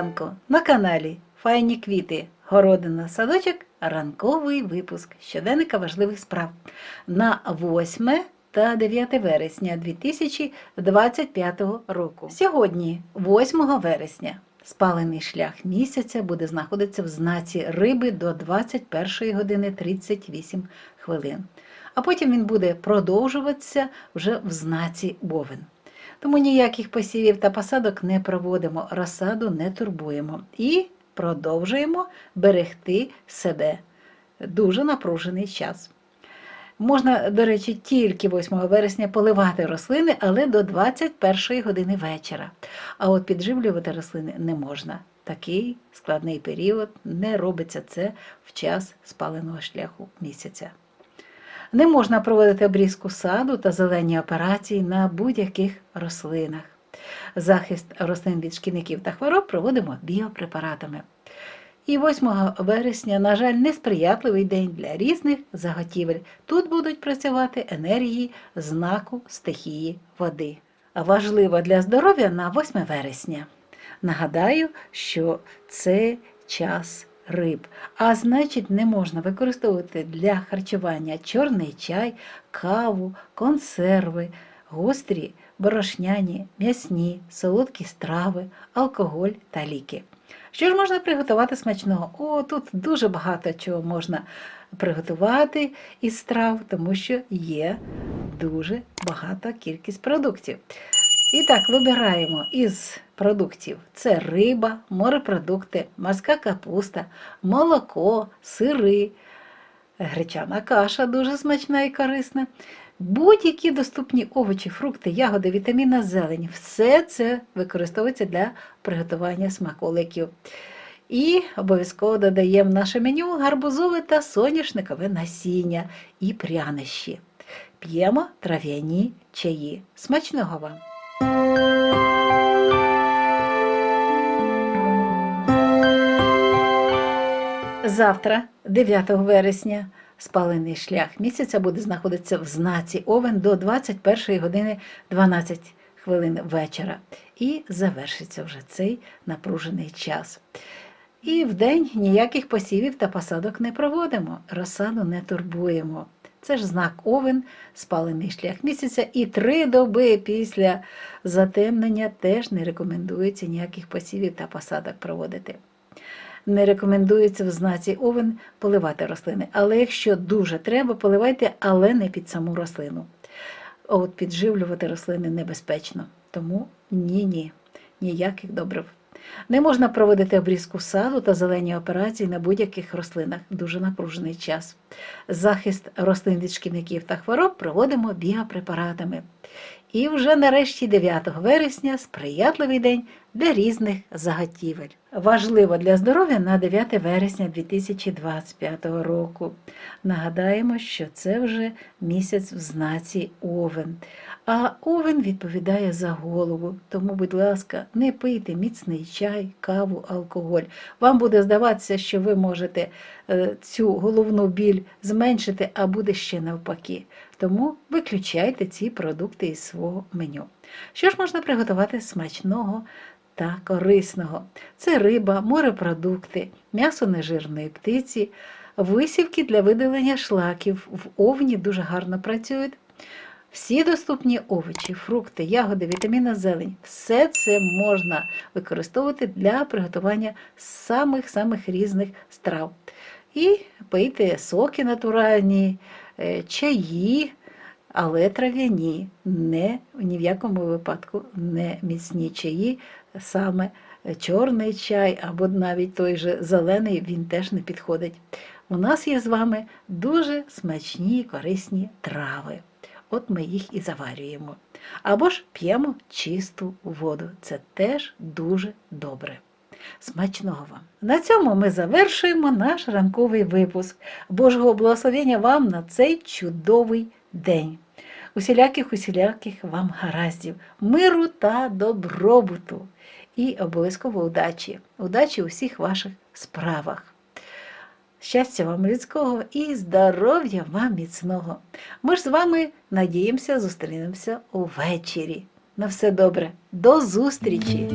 ранку на каналі Файні квіти, городина, садочок, ранковий випуск щоденника важливих справ на 8 та 9 вересня 2025 року. Сьогодні, 8 вересня, спалений шлях місяця буде знаходитися в знаці риби до 21 години 38 хвилин. А потім він буде продовжуватися вже в знаці Овен. Тому ніяких посівів та посадок не проводимо, розсаду не турбуємо і продовжуємо берегти себе. Дуже напружений час. Можна, до речі, тільки 8 вересня поливати рослини, але до 21 години вечора. А от підживлювати рослини не можна. Такий складний період не робиться це в час спаленого шляху місяця. Не можна проводити обрізку саду та зелені операції на будь-яких рослинах. Захист рослин від шкідників та хвороб проводимо біопрепаратами. І 8 вересня, на жаль, несприятливий день для різних заготівель. Тут будуть працювати енергії знаку стихії води. Важливо для здоров'я на 8 вересня. Нагадаю, що це час риб, а значить, не можна використовувати для харчування чорний чай, каву, консерви, гострі, борошняні, м'ясні, солодкі страви, алкоголь та ліки. Що ж можна приготувати смачного? О, тут дуже багато чого можна приготувати із страв, тому що є дуже багата кількість продуктів. І так, вибираємо із продуктів: це риба, морепродукти, морська капуста, молоко, сири, гречана каша дуже смачна і корисна. Будь-які доступні овочі, фрукти, ягоди, вітаміна, зелень все це використовується для приготування смаколиків. І обов'язково додаємо в наше меню гарбузове та соняшникове насіння і прянощі. П'ємо трав'яні чаї. Смачного вам! Завтра, 9 вересня, спалений шлях місяця буде знаходитися в знаці Овен до 21 години 12 хвилин вечора. І завершиться вже цей напружений час. І в день ніяких посівів та посадок не проводимо, розсаду не турбуємо. Це ж знак Овен, спалений шлях місяця, і три доби після затемнення теж не рекомендується ніяких посівів та посадок проводити. Не рекомендується в знаці Овен поливати рослини. Але якщо дуже треба, поливайте, але не під саму рослину. От підживлювати рослини небезпечно. Тому ні-ні, ніяких добрив. Не можна проводити обрізку саду та зелені операції на будь-яких рослинах. Дуже напружений час. Захист рослин від шкідників та хвороб проводимо біопрепаратами. І вже нарешті 9 вересня сприятливий день для різних заготівель. Важливо для здоров'я на 9 вересня 2025 року. Нагадаємо, що це вже місяць в знаці Овен. А овен відповідає за голову. Тому, будь ласка, не пийте міцний чай, каву, алкоголь. Вам буде здаватися, що ви можете е, цю головну біль зменшити, а буде ще навпаки. Тому виключайте ці продукти із свого меню. Що ж можна приготувати смачного та корисного? Це риба, морепродукти, м'ясо нежирної птиці, висівки для видалення шлаків. В овні дуже гарно працюють. Всі доступні овочі, фрукти, ягоди, вітаміна, зелень все це можна використовувати для приготування самих-самих різних страв. І пийте соки натуральні, е, чаї, але трав'яні, не ні в якому випадку не міцні чаї, саме чорний чай або навіть той же зелений, він теж не підходить. У нас є з вами дуже смачні корисні трави. От ми їх і заварюємо. Або ж п'ємо чисту воду. Це теж дуже добре. Смачного вам! На цьому ми завершуємо наш ранковий випуск. Божого благословення вам на цей чудовий день. Усіляких усіляких вам гараздів, миру та добробуту. І обов'язково удачі, удачі у всіх ваших справах. Щастя вам людського і здоров'я вам міцного. Ми ж з вами надіємося, зустрінемося увечері. На все добре, до зустрічі!